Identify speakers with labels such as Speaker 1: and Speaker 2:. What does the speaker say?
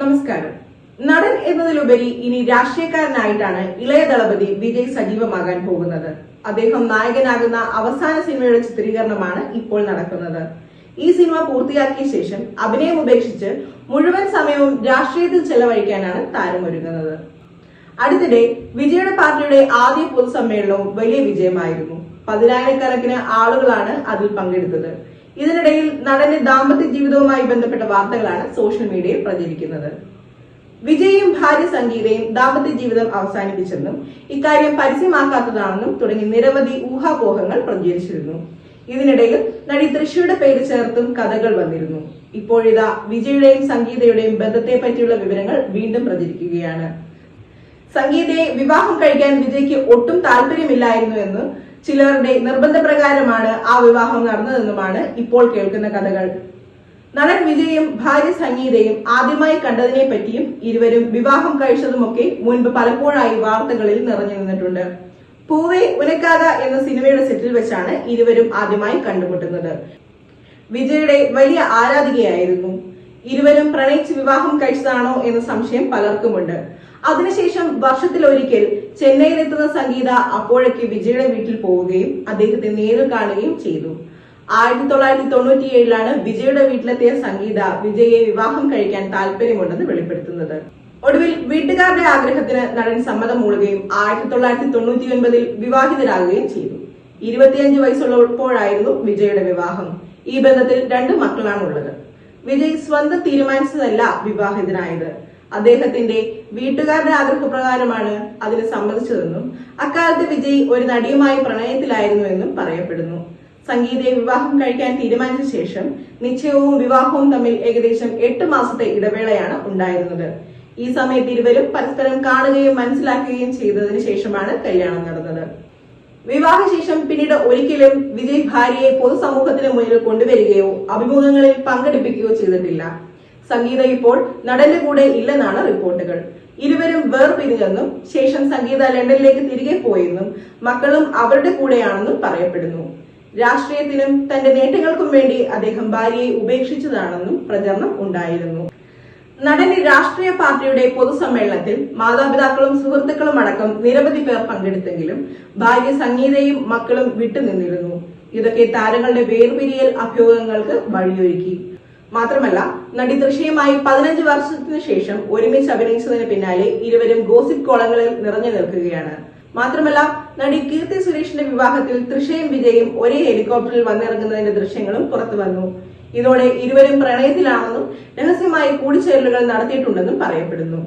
Speaker 1: നമസ്കാരം. നടൻ എന്നതിലുപരി ഇനി രാഷ്ട്രീയക്കാരനായിട്ടാണ് ഇളയ ദളപതി വിജയ് സജീവമാകാൻ പോകുന്നത്. അദ്ദേഹം നായകനാകുന്ന അവസാന സിനിമയുടെ ചിത്രീകരണമാണ് ഇപ്പോൾ നടക്കുന്നത്. ഈ സിനിമ പൂർത്തിയാക്കിയ ശേഷം അഭിനയം ഉപേക്ഷിച്ച് മുഴുവൻ സമയവും രാഷ്ട്രീയത്തിൽ ചെലവഴിക്കാനാണ് താരമൊരുങ്ങുന്നത്. അടുത്തിടെ വിജയുടെ പാർട്ടിയുടെ ആദ്യ പൊതുസമ്മേളനവും വലിയ വിജയമായിരുന്നു. പതിനായിരക്കണക്കിന് ആളുകളാണ് അതിൽ പങ്കെടുത്തത്. ഇതിനിടയിൽ നടന്റെ ദാമ്പത്യ ജീവിതവുമായി ബന്ധപ്പെട്ട വാർത്തകളാണ് സോഷ്യൽ മീഡിയയിൽ പ്രചരിക്കുന്നത്. വിജയും ഭാര്യ സംഗീതയും ദാമ്പത്യ ജീവിതം അവസാനിപ്പിച്ചെന്നും ഇക്കാര്യം പരസ്യമാക്കാത്തതാണെന്നും തുടങ്ങി നിരവധി ഊഹാപോഹങ്ങൾ പ്രചരിച്ചിരുന്നു. ഇതിനിടയിൽ നടി തൃശയുടെ പേര് ചേർത്തും കഥകൾ വന്നിരുന്നു. ഇപ്പോഴിതാ വിജയുടെയും സംഗീതയുടെയും ബന്ധത്തെ പറ്റിയുള്ള വിവരങ്ങൾ വീണ്ടും പ്രചരിക്കുകയാണ്. സംഗീതയെ വിവാഹം കഴിക്കാൻ വിജയ്ക്ക് ഒട്ടും താല്പര്യമില്ലായിരുന്നു എന്ന് ചിലരുടെ നിർബന്ധപ്രകാരമാണ് ആ വിവാഹം നടന്നതെന്നുമാണ് ഇപ്പോൾ കേൾക്കുന്ന കഥകൾ. നടൻ വിജയും ഭാര്യ സംഗീതയും ആദ്യമായി കണ്ടതിനെ പറ്റിയും ഇരുവരും വിവാഹം കഴിച്ചതുമൊക്കെ മുൻപ് പലപ്പോഴായി വാർത്തകളിൽ നിറഞ്ഞു നിന്നിട്ടുണ്ട്. പൂവേ ഉനക്കാത എന്ന സിനിമയുടെ സെറ്റിൽ വെച്ചാണ് ഇരുവരും ആദ്യമായി കണ്ടുമുട്ടുന്നത്. വിജയുടെ വലിയ ആരാധികയായിരുന്നു ഇരുവരും പ്രണയിച്ച് വിവാഹം കഴിച്ചതാണോ എന്ന സംശയം പലർക്കുമുണ്ട്. അതിനുശേഷം വർഷത്തിലൊരിക്കൽ ചെന്നൈയിലെത്തുന്ന സംഗീത അപ്പോഴേക്ക് വിജയുടെ വീട്ടിൽ പോവുകയും അദ്ദേഹത്തെ നേരിൽ കാണുകയും ചെയ്തു. ആയിരത്തി തൊള്ളായിരത്തി തൊണ്ണൂറ്റിയേഴിലാണ് വിജയുടെ വീട്ടിലെത്തിയ സംഗീത വിജയെ വിവാഹം കഴിക്കാൻ താല്പര്യമുണ്ടെന്ന് വെളിപ്പെടുത്തുന്നത്. ഒടുവിൽ വീട്ടുകാരുടെ ആഗ്രഹത്തിന് നടൻ സമ്മതം മൂളുകയും ആയിരത്തി തൊള്ളായിരത്തി തൊണ്ണൂറ്റി ഒൻപതിൽ വിവാഹിതരാകുകയും ചെയ്തു. ഇരുപത്തിയഞ്ച് വയസ്സുള്ളപ്പോഴായിരുന്നു വിജയുടെ വിവാഹം. ഈ ബന്ധത്തിൽ രണ്ട് മക്കളാണ് ഉള്ളത് വിജയ് സ്വന്തം തീരുമാനിച്ചതല്ല വിവാഹിതനായത്. അദ്ദേഹത്തിന്റെ വീട്ടുകാരുടെ ആഗ്രഹപ്രകാരമാണ് അതിന് സമ്മതിച്ചതെന്നും അക്കാലത്ത് വിജയ് ഒരു നടിയുമായി പ്രണയത്തിലായിരുന്നുവെന്നും പറയപ്പെടുന്നു. സംഗീതയെ വിവാഹം കഴിക്കാൻ തീരുമാനിച്ച ശേഷം നിശ്ചയവും വിവാഹവും തമ്മിൽ ഏകദേശം എട്ട് മാസത്തെ ഇടവേളയാണ് ഉണ്ടായിരുന്നത്. ഈ സമയത്ത് ഇരുവരും പരസ്പരം കാണുകയും മനസ്സിലാക്കുകയും ചെയ്തതിനു ശേഷമാണ് കല്യാണം നടന്നത്. വിവാഹശേഷം പിന്നീട് ഒരിക്കലും വിജയ് ഭാര്യയെ പൊതുസമൂഹത്തിന് മുന്നിൽ കൊണ്ടുവരികയോ അഭിമുഖങ്ങളിൽ പങ്കെടുപ്പിക്കുകയോ ചെയ്തിട്ടില്ല. സംഗീത ഇപ്പോൾ നടന്റെ കൂടെ ഇല്ലെന്നാണ് റിപ്പോർട്ടുകൾ. ഇരുവരും വേർപിരിഞ്ഞെന്നും ശേഷം സംഗീത ലണ്ടനിലേക്ക് തിരികെ പോയെന്നും മക്കളും അവരുടെ കൂടെയാണെന്നും പറയപ്പെടുന്നു. രാഷ്ട്രീയത്തിനും തന്റെ നേട്ടങ്ങൾക്കും വേണ്ടി അദ്ദേഹം ഭാര്യയെ ഉപേക്ഷിച്ചതാണെന്നും പ്രചരണം ഉണ്ടായിരുന്നു. നടന് രാഷ്ട്രീയ പാർട്ടിയുടെ പൊതുസമ്മേളനത്തിൽ മാതാപിതാക്കളും സുഹൃത്തുക്കളും അടക്കം നിരവധി പേർ പങ്കെടുത്തെങ്കിലും ഭാര്യ സംഗീതയും മക്കളും വിട്ടുനിന്നിരുന്നു. ഇതൊക്കെ താരങ്ങളുടെ വേർപിരിയൽ അഭ്യോഗങ്ങൾക്ക് വഴിയൊരുക്കി. മാത്രമല്ല നടി ദൃശ്യമായി പതിനഞ്ച് വർഷത്തിനു ശേഷം ഒരുമിച്ച് അഭിനയിച്ചതിന് പിന്നാലെ ഇരുവരും ഗോസിപ്പ് കോളങ്ങളിൽ നിറഞ്ഞു നിൽക്കുകയാണ്. മാത്രമല്ല നടി കീർത്തി സുരേഷിന്റെ വിവാഹത്തിൽ തൃശയും വിജയും ഒരേ ഹെലികോപ്റ്ററിൽ വന്നിറങ്ങുന്നതിന്റെ ദൃശ്യങ്ങളും പുറത്തു വന്നു. ഇതോടെ ഇരുവരും പ്രണയത്തിലാണെന്നും രഹസ്യമായി കൂടിച്ചേരലുകൾ നടത്തിയിട്ടുണ്ടെന്നും പറയപ്പെടുന്നു